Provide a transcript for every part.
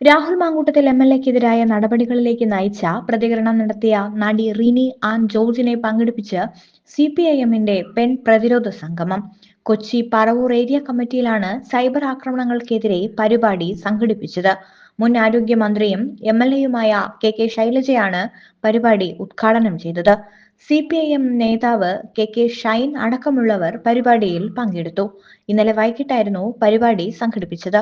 Rahul Mankoottathil M L എക്കെതിരായ നടപടികളിലേക്ക് നയിച്ച പ്രതികരണം നടത്തിയ നടി റിനി ആൻ ജോർജിനെ പങ്കെടുപ്പിച്ച് സി പി ഐ എമ്മിന്റെ പെൺ പ്രതിരോധ സംഗമം. കൊച്ചി പറവൂർ ഏരിയ കമ്മിറ്റിയിലാണ് സൈബർ ആക്രമണങ്ങൾക്കെതിരെ പരിപാടി സംഘടിപ്പിച്ചത്. മുൻ ആരോഗ്യമന്ത്രിയും എം എൽ എയുമായ കെ കെ ശൈലജയാണ് പരിപാടി ഉദ്ഘാടനം ചെയ്തത്. സി പി ഐ എം നേതാവ് കെ കെ ഷൈൻ അടക്കമുള്ളവർ പരിപാടിയിൽ പങ്കെടുത്തു. ഇന്നലെ വൈകിട്ടായിരുന്നു പരിപാടി സംഘടിപ്പിച്ചത്.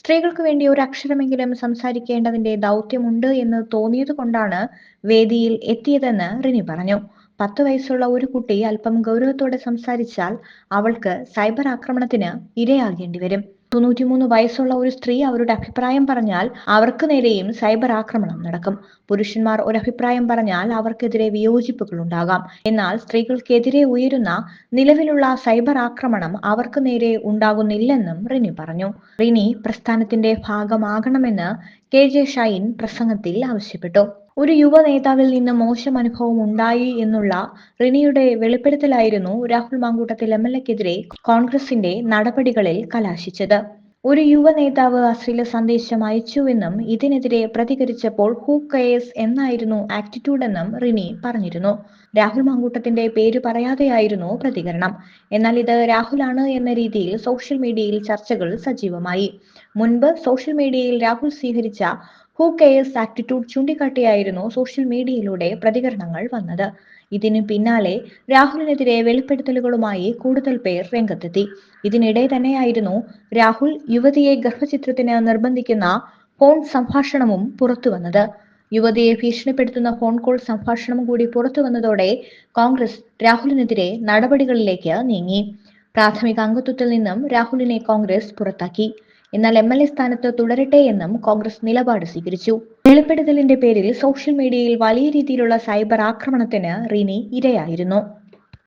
സ്ത്രീകൾക്ക് വേണ്ടി ഒരു അക്ഷരമെങ്കിലും സംസാരിക്കേണ്ടതിന്റെ ദൗത്യമുണ്ട് എന്ന് തോന്നിയതുകൊണ്ടാണ് വേദിയിൽ എത്തിയതെന്ന് റിനി പറഞ്ഞു. പത്ത് വയസ്സുള്ള ഒരു കുട്ടി അല്പം ഗൗരവത്തോടെ സംസാരിച്ചാൽ അവൾക്ക് സൈബർ ആക്രമണത്തിന് ഇരയാകേണ്ടി വരും തൊണ്ണൂറ്റിമൂന്ന് വയസ്സുള്ള ഒരു സ്ത്രീ അവരുടെ അഭിപ്രായം പറഞ്ഞാൽ അവർക്ക് നേരെയും സൈബർ ആക്രമണം നടക്കും. പുരുഷന്മാർ ഒരു അഭിപ്രായം പറഞ്ഞാൽ അവർക്കെതിരെ വിയോജിപ്പുകൾ ഉണ്ടാകാം. എന്നാൽ സ്ത്രീകൾക്കെതിരെ ഉയരുന്ന നിലവിലുള്ള സൈബർ ആക്രമണം അവർക്ക് നേരെ ഉണ്ടാകുന്നില്ലെന്നും റിനി പറഞ്ഞു. റിനി പ്രസ്ഥാനത്തിന്റെ ഭാഗമാകണമെന്ന് കെ ജെ ഷൈൻ പ്രസംഗത്തിൽ ആവശ്യപ്പെട്ടു. ഒരു യുവ നേതാവിൽ നിന്ന് മോശം അനുഭവം ഉണ്ടായി എന്നുള്ള റിനിയുടെ വെളിപ്പെടുത്തലായിരുന്നു രാഹുൽ മാങ്കൂട്ടത്തിൽ എം എൽ എക്കെതിരെ കോൺഗ്രസിന്റെ നടപടികളിൽ കലാശിച്ചത്. ഒരു യുവ നേതാവ് അശ്ലീല സന്ദേശം അയച്ചുവെന്നും ഇതിനെതിരെ പ്രതികരിച്ചപ്പോൾ ഹൂ കെയർസ് എന്നായിരുന്നു ആറ്റിറ്റ്യൂഡ് എന്നും റിനി പറഞ്ഞിരുന്നു. രാഹുൽ മാങ്കൂട്ടത്തിന്റെ പേര് പറയാതെയായിരുന്നു പ്രതികരണം. എന്നാൽ ഇത് രാഹുലാണ് എന്ന രീതിയിൽ സോഷ്യൽ മീഡിയയിൽ ചർച്ചകൾ സജീവമായി. മുൻപ് സോഷ്യൽ മീഡിയയിൽ രാഹുൽ സ്വീകരിച്ച ഹൂ കെയേഴ്സ് ആറ്റിറ്റ്യൂഡ് ചൂണ്ടിക്കാട്ടിയായിരുന്നു സോഷ്യൽ മീഡിയയിലൂടെ പ്രതികരണങ്ങൾ വന്നത്. ഇതിന് പിന്നാലെ രാഹുലിനെതിരെ വെളിപ്പെടുത്തലുകളുമായി കൂടുതൽ പേർ രംഗത്തെത്തി. ഇതിനിടെ തന്നെയായിരുന്നു രാഹുൽ യുവതിയെ ഗർഭചിത്രത്തിന് നിർബന്ധിക്കുന്ന ഫോൺ സംഭാഷണവും പുറത്തുവന്നത് യുവതിയെ ഭീഷണിപ്പെടുത്തുന്ന ഫോൺ കോൾ സംഭാഷണം കൂടി പുറത്തു വന്നതോടെ കോൺഗ്രസ് രാഹുലിനെതിരെ നടപടികളിലേക്ക് നീങ്ങി. പ്രാഥമിക അംഗത്വത്തിൽ നിന്നും രാഹുലിനെ കോൺഗ്രസ് പുറത്താക്കി. എന്നാൽ എം എൽ എ സ്ഥാനത്ത് തുടരട്ടെ എന്നും കോൺഗ്രസ് നിലപാട് സ്വീകരിച്ചു. വെളിപ്പെടുത്തലിന്റെ പേരിൽ സോഷ്യൽ മീഡിയയിൽ വലിയ രീതിയിലുള്ള സൈബർ ആക്രമണത്തിന് റിനി ഇരയായിരുന്നു.